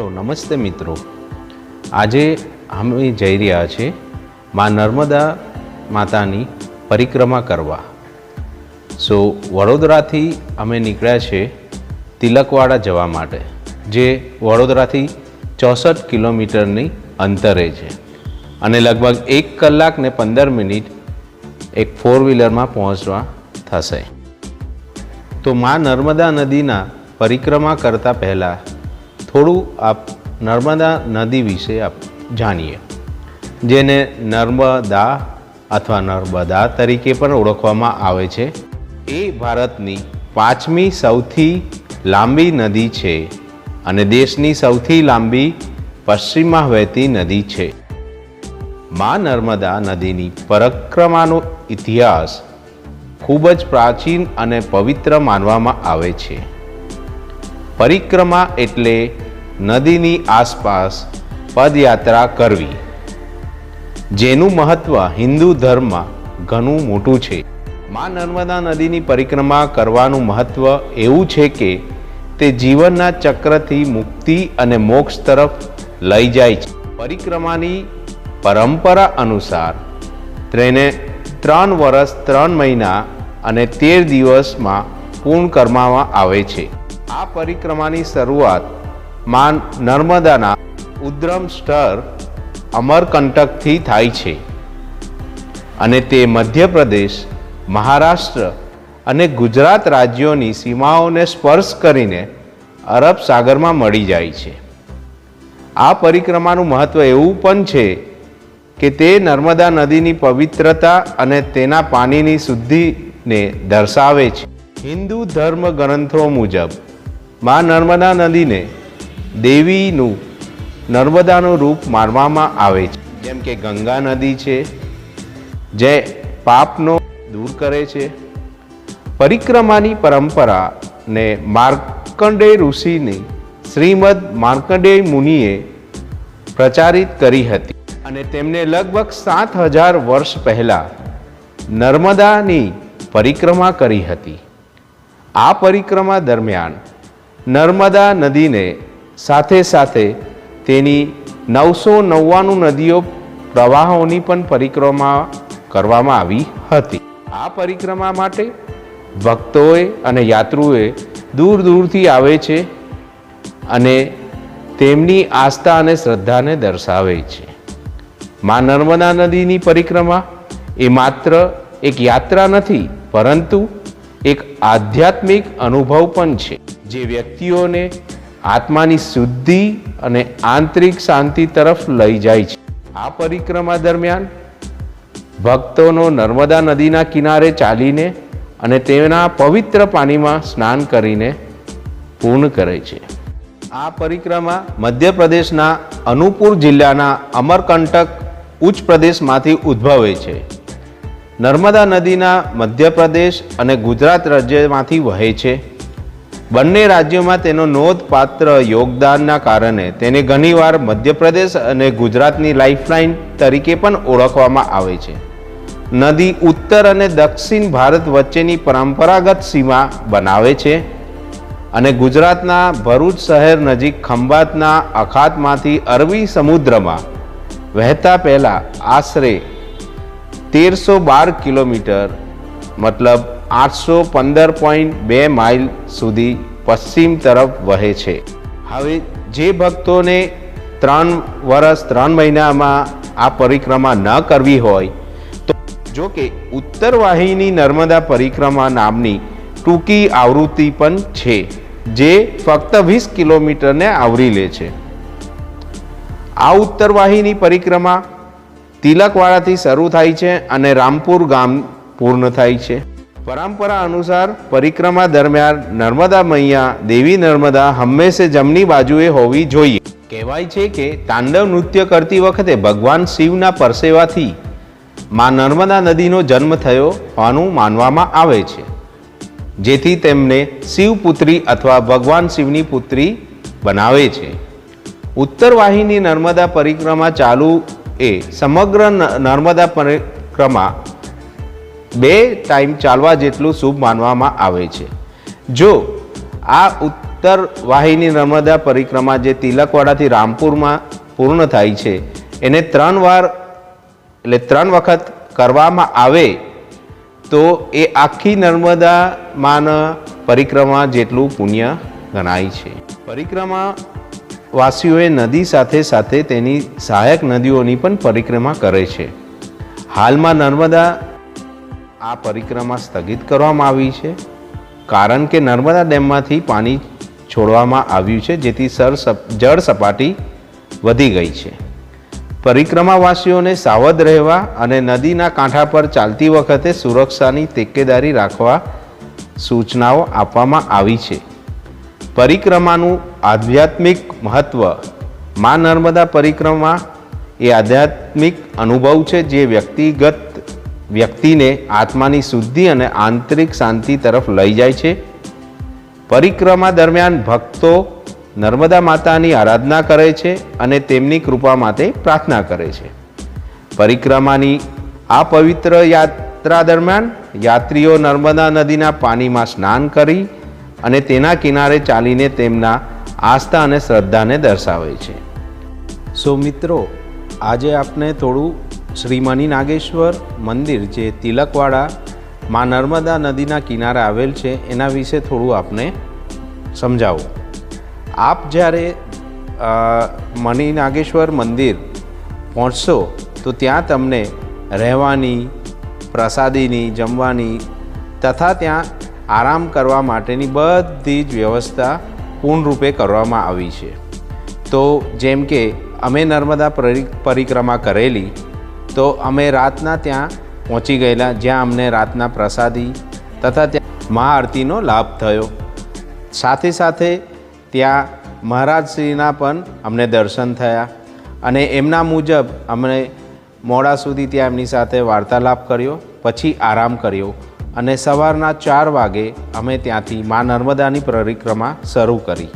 Hello નમસ્તે મિત્રો. આજે અમે જઈ રહ્યા છે માં નર્મદા માતાની પરિક્રમા કરવા. સો વડોદરાથી અમે નીકળ્યા છે તિલકવાડા જવા માટે, જે વડોદરાથી ચોસઠ કિલોમીટરની અંતરે છે અને લગભગ એક કલાક ને પંદર મિનિટ એક ફોર વ્હીલરમાં પહોંચવા થશે. તો માં નર્મદા નદીના પરિક્રમા કરતાં પહેલાં થોડું આપ નર્મદા નદી વિશે આપ જાણીએ, જેને નર્મદા અથવા નર્મદા તરીકે પણ ઓળખવામાં આવે છે. એ ભારતની પાંચમી સૌથી લાંબી નદી છે અને દેશની સૌથી લાંબી પશ્ચિમમાં વહેતી નદી છે. માં નર્મદા નદીની પરિક્રમાનો ઇતિહાસ ખૂબ જ પ્રાચીન અને પવિત્ર માનવામાં આવે છે. પરિક્રમા એટલે નદીની આસપાસ પદયાત્રા કરવી. જેનું મહત્વ હિન્દુ ધર્મમાં ઘણું મોટું છે. માં નર્મદા નદીની પરિક્રમા કરવાનું મહત્વ એવું છે કે તે જીવનના ચક્રથી મુક્તિ અને મોક્ષ તરફ લઈ જાય છે. પરિક્રમાની પરંપરા અનુસાર તેને ત્રણ વર્ષ ત્રણ મહિના અને તેર દિવસમાં પૂર્ણ કરવામાં આવે છે. આ પરિક્રમાની શરૂઆત માં નર્મદાના ઉદ્રમ સ્તર અમરકંટકથી થાય છે અને તે મધ્યપ્રદેશ, મહારાષ્ટ્ર અને ગુજરાત રાજ્યોની સીમાઓને સ્પર્શ કરીને અરબ સાગરમાં મળી જાય છે. આ પરિક્રમાનું મહત્વ એવું પણ છે કે તે નર્મદા નદીની પવિત્રતા અને તેના પાણીની શુદ્ધિને દર્શાવે છે. હિન્દુ ધર્મ ગ્રંથો મુજબ, માં નર્મદા નદીને દેવીનું નર્મદાનું રૂપ માનવામાં આવે છે. જેમ કે ગંગા નદી છે, જે પાપનો દૂર કરે છે. પરિક્રમાની પરંપરાને માર્કંડેય ઋષિની શ્રીમદ માર્કંડેય મુનિએ પ્રચારિત કરી હતી અને તેમને લગભગ સાત હજાર વર્ષ પહેલાં નર્મદાની પરિક્રમા કરી હતી. આ પરિક્રમા દરમિયાન નર્મદા નદીને સાથે સાથે તેની નવસો નવ્વાણું નદીઓ પ્રવાહોની પણ પરિક્રમા કરવામાં આવી હતી. આ પરિક્રમા માટે ભક્તોએ અને યાત્રુઓએ દૂર દૂરથી આવે છે અને તેમની આસ્થા અને શ્રદ્ધાને દર્શાવે છે. માં નર્મદા નદીની પરિક્રમા એ માત્ર એક યાત્રા નથી, પરંતુ એક આધ્યાત્મિક અનુભવ પણ છે. જે વ્યક્તિઓને આત્માની શુદ્ધિ અને આંતરિક શાંતિ તરફ લઈ જાય છે. આ પરિક્રમા દરમિયાન ભક્તોનો નર્મદા નદીના કિનારે ચાલીને અને તેના પવિત્ર પાણીમાં સ્નાન કરીને પૂર્ણ કરે છે. આ પરિક્રમા મધ્યપ્રદેશના અનુપુર જિલ્લાના અમરકંટક ઉચ્ચ પ્રદેશમાંથી ઉદ્ભવે છે. નર્મદા નદીના મધ્યપ્રદેશ અને ગુજરાત રાજ્યમાંથી વહે છે. બંને રાજ્યોમાં તેનો નોંધપાત્ર યોગદાનના કારણે તેને ઘણીવાર મધ્યપ્રદેશ અને ગુજરાતની લાઇફલાઇન તરીકે પણ ઓળખવામાં આવે છે. નદી ઉત્તર અને દક્ષિણ ભારત વચ્ચેની પરંપરાગત સીમા બનાવે છે અને ગુજરાતના ભરૂચ શહેર નજીક ખંભાતના અખાતમાંથી અરબી સમુદ્રમાં વહેતા પહેલાં આશરે તેરસો બાર કિલોમીટર, મતલબ આઠસો પંદર પોઈન્ટ બે માઇલ સુધી પશ્ચિમ તરફ વહે છે. હવે જે ભક્તોને ત્રણ વર્ષ ત્રણ મહિનામાં આ પરિક્રમા ન કરવી હોય, તો જો કે ઉત્તર વાહિની નર્મદા પરિક્રમા નામની ટૂંકી આવૃત્તિ પણ છે, જે ફક્ત વીસ કિલોમીટરને આવરી લે છે. આ ઉત્તર વાહિની પરિક્રમા તિલકવાડાથી શરૂ થાય છે અને રામપુર ગામ પૂર્ણ થાય છે. પરંપરા અનુસાર પરિક્રમા દરમિયાન નર્મદા મૈયા, દેવી નર્મદા હંમેશા જમણી બાજુએ હોવી જોઈએ. કહેવાય છે કે તાંડવ નૃત્ય કરતી વખતે ભગવાન શિવના પરસેવાથી માં નર્મદા નદીનો જન્મ થયો હોવાનું માનવામાં આવે છે. જેથી તેમને શિવપુત્રી અથવા ભગવાન શિવની પુત્રી બનાવે છે. ઉત્તર વાહિની નર્મદા પરિક્રમા ચાલુ એ સમગ્ર નર્મદા પરિક્રમા બે ટાઈમ ચાલવા જેટલું શુભ માનવામાં આવે છે. જો આ ઉત- ઉત્તર વાહિની નર્મદા પરિક્રમા જે તિલકવાડાથી રામપુરમાં પૂર્ણ થાય છે, એને ત્રણ વાર, એટલે ત્રણ વખત કરવામાં આવે, તો એ આખી નર્મદા માન પરિક્રમા જેટલું પુણ્ય ગણાય છે. પરિક્રમા વાસીઓએ નદી સાથે સાથે તેની સહાયક નદીઓની પણ પરિક્રમા કરે છે. હાલમાં નર્મદા આ પરિક્રમા સ્થગિત કરવામાં આવી છે. કારણ કે નર્મદા ડેમમાંથી પાણી છોડવામાં આવ્યું છે, જેથી સર જળ સપાટી વધી ગઈ છે. પરિક્રમાવાસીઓને સાવધ રહેવા અને નદીના કાંઠા પર ચાલતી વખતે સુરક્ષાની તેકેદારી રાખવા સૂચનાઓ આપવામાં આવી છે. પરિક્રમાનું આધ્યાત્મિક મહત્ત્વ મા નર્મદા પરિક્રમા એ આધ્યાત્મિક અનુભવ છે, જે વ્યક્તિગત વ્યક્તિને આત્માની શુદ્ધિ અને આંતરિક શાંતિ તરફ લઈ જાય છે. પરિક્રમા દરમિયાન ભક્તો નર્મદા માતાની આરાધના કરે છે અને તેમની કૃપા માટે પ્રાર્થના કરે છે. પરિક્રમાની આ પવિત્ર યાત્રા દરમિયાન યાત્રીઓ નર્મદા નદીના પાણીમાં સ્નાન કરી અને તેના કિનારે ચાલીને તેમના આસ્થા અને શ્રદ્ધાને દર્શાવે છે. સો મિત્રો, આજે આપણે થોડું શ્રી મની નાગેશ્વર મંદિર જે તિલકવાડા માં નર્મદા નદીના કિનારે આવેલ છે, એના વિશે થોડું આપને સમજાવું. આપ જ્યારે મની નાગેશ્વર મંદિર પહોંચશો, તો ત્યાં તમને રહેવાની, પ્રસાદીની, જમવાની તથા ત્યાં આરામ કરવા માટેની બધી જ વ્યવસ્થા પૂર્ણરૂપે કરવામાં આવી છે. તો જેમ કે અમે નર્મદા પરી- પરિક્રમા કરેલી તો અમે રાતના ત્યાં પહોંચી ગયેલા, જ્યાં અમને રાતના પ્રસાદી તથા ત્યાં મહાઆરતીનો લાભ થયો. સાથે સાથે ત્યાં મહારાજશ્રીના પણ અમને દર્શન થયા અને એમના મુજબ અમને મોડા સુધી ત્યાં એમની સાથે વાર્તાલાપ કર્યો, પછી આરામ કર્યો અને સવારના ચાર વાગે અમે ત્યાંથી મા નર્મદાની પરિક્રમા શરૂ કરી.